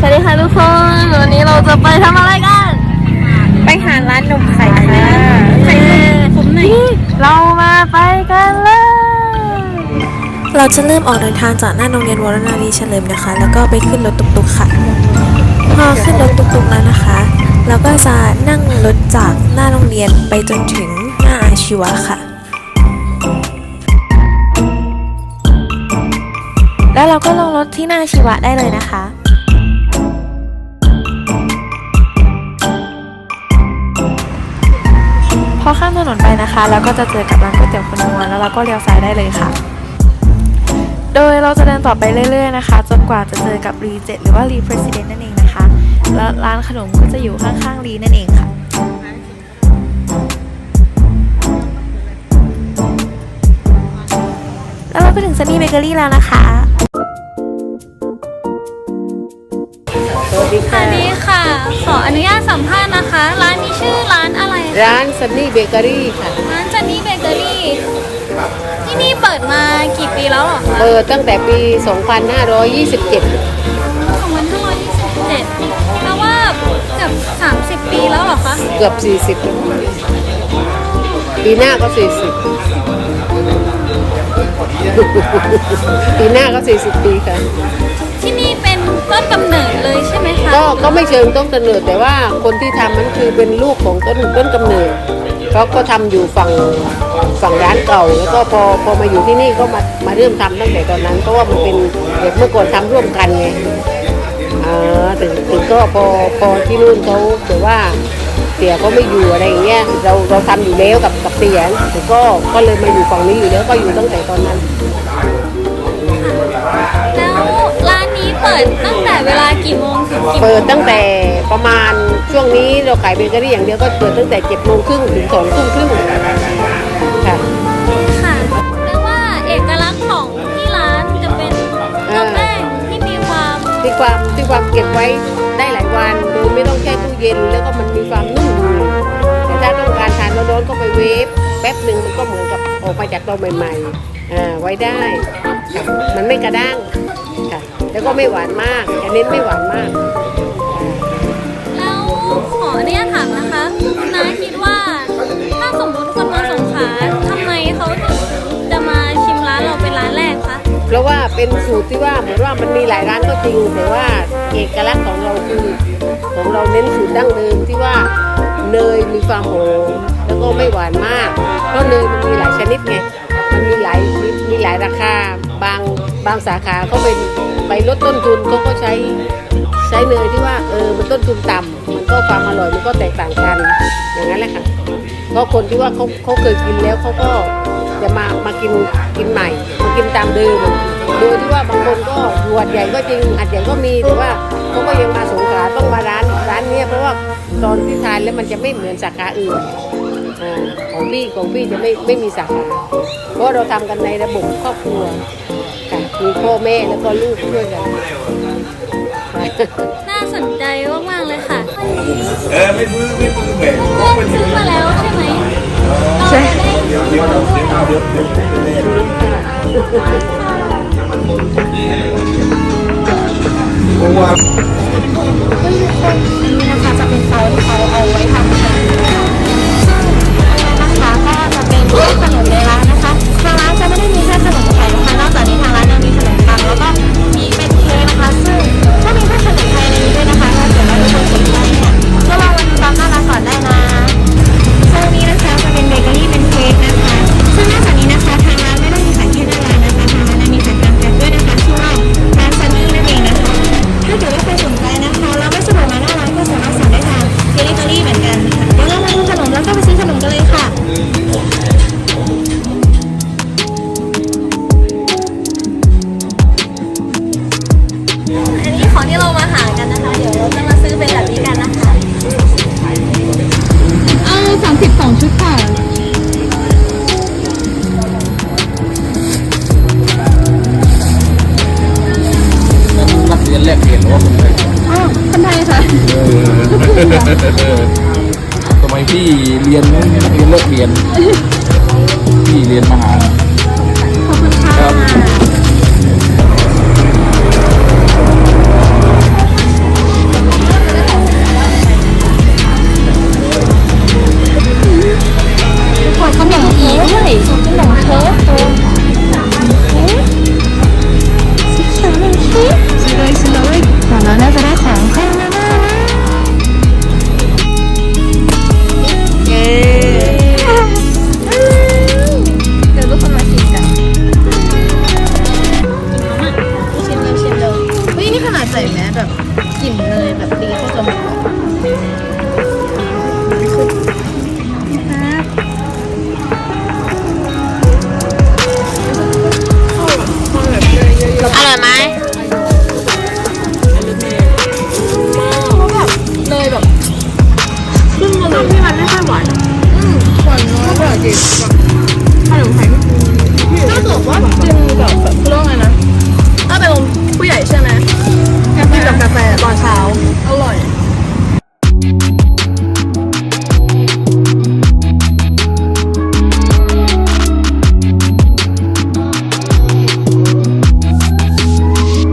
สวัสดีค่ะทุกคน วันนี้เราจะไปทำอะไรกัน ไปหาร้านนมไข่ค่ะไข่ผมหน่อยเรามาไปกันเลย เราจะเริ่มออกเดินทางจากหน้าโรงเรียนวรนารีเฉลิมนะคะ แล้วก็ไปขึ้นรถตุกๆค่ะ พอขึ้นรถตุกๆแล้วนะคะ เราก็จะนั่งรถจากหน้าโรงเรียนไปจนถึงหน้าอาชีวะค่ะแล้วเราก็ลงรถที่หน้าอาชีวะได้เลยนะคะ อข้ามถนนไปนะคะเราก็จะเจอกับร้านก๋วยเตี๋ยวคนนัวแล้วเราก็เลี้ยวซ้ายได้เลยค่ะ โดยเราจะเดินต่อไปเรื่อยๆนะคะ จนกว่าจะเจอกับรีเจหรือว่ารีเพรสิดเนนั่นเองนะคะ แล้วร้านขนมก็จะอยู่ข้างๆรีนั่นเองค่ะแล้วเราไปถึงซันนี่เบเกอรี่แล้วนะคะ ร้านอะไรคะร้านซันนี่เบเกอรี่ค่ะ ร้านจันนี่เบเกอรี่ที่นี่เปิดมากี่ปีแล้วเหรอคะเปิดตั้งแต่ปี 2527 2527แปลว่าเกือบ 30 ปีแล้วเหรอคะ เกือบ 40 ปีหน้าก็ 40 ปีหน้าก็ 40 ปีค่ะที่นี่เป็น ต้นกำเนิดเลยใช่ไหมคะก็ก็ไม่เชิงต้นกำเนิดแต่ว่าคนที่ทำมันคือเป็นลูกของต้นต้นกำเนิดเขาก็ทำอยู่ฝั่งฝั่งร้านเก่า แล้วก็พอพอมาอยู่ที่นี่ก็มามาเริ่มทำตั้งแต่ตอนนั้นเพราะว่ามันเป็นเด็กเมื่อก่อนทำร่วมกันไงอ่าถึงถึงก็พอพอที่นู่นเขาแต่ว่าเสียเขาไม่อยู่อะไรอย่างเงี้ยเราเราทำอยู่แล้วกับกับเสียแต่ก็ก็เลยมาอยู่ฝั่งนี้อยู่แล้วก็อยู่ตั้งแต่ตอนนั้น แล้วร้านนี้เปิดตั้ง เปิดตั้งแต่ประมาณช่วงนี้เราขายเบเกอรี่อย่างเดียวก็เปิดตั้งแต่เจ็ดโมงครึ่งถึงสองทุ่มครึ่งค่ะค่ะเรียกว่าเอกลักษณ์ของที่ร้านจะเป็นตัวแป้งที่มีความที่ความที่ความเก็บไว้ได้หลายวันโดยไม่ต้องแช่ตู้เย็นแล้วก็มันมีความนุ่มอยู่แต่ถ้าต้องการทานร้อนๆก็ไปเวฟแป๊บหนึ่งมันก็เหมือนกับออกมาจากเตาใหม่ๆอ่าไว้ได้ค่ะมันไม่กระด้างค่ะ แล้วก็ไม่หวานมากจะเน้นไม่หวานมาก แล้วขออนุญาตถามนะคะคุณน้าคิดว่าถ้าสมมติคนมาสงขลาทำไมเขาถึงจะมาชิมร้านเราเป็นร้านแรกคะเพราะว่าเป็นสูตรที่ว่าเหมือนว่ามันมีหลายร้านก็จริงแต่ว่าเอกลักษณ์ของเราคือของเราเน้นสูตรดั้งเดิมที่ว่าเนยมีความหอมแล้วก็ไม่หวานมากเพราะเนยมันมีหลายชนิดไงมันมีหลายมีมีหลายราคาบางบางสาขาเขาไปไป ลดต้นทุนเขาก็ใช้ใช้เนยที่ว่าเออมันต้นทุนต่ำมันก็ความอร่อยมันก็แตกต่างกันอย่างนั้นแหละค่ะก็คนที่ว่าเขาเขาเคยกินแล้วเขาก็จะมามากินกินใหม่มากินตามเดิมโดยที่ว่าบางคนก็หัดใหญ่ก็จริงหัดใหญ่ก็มีแต่ว่าเขาก็ยังมาสงขาต้องมาร้านร้านเนี้ยเพราะว่าตอนที่ทานแล้วมันจะไม่เหมือนสาขาอื่นของพี่ของพี่จะไม่ไม่มีสาขาเพราะเราทำกันในระบบครอบครัวค่ะ มีพ่อแม่แล้วก็ลูกช่วยกันค่ะน่าสนใจมากๆเลยค่ะเออไม่พื้นไม่พื้นแหวนเพื่อนซื้อมาแล้วใช่ไหมใช่เดี๋ยวเดี๋ยวเดี๋ยวเดี๋ยว ที่เรามาหากันนะคะ เดี๋ยวเราจะมาซื้อเป็นแบบนี้กันนะคะ เอาสามสิบสองชุดค่ะ นักเรียนแลกเปลี่ยนหรือว่าคนไทยอ๋อคนไทยค่ะ สมัยพี่เรียนนักเรียนเลิกเรียน พี่เรียนมหาขอบคุณค่ะ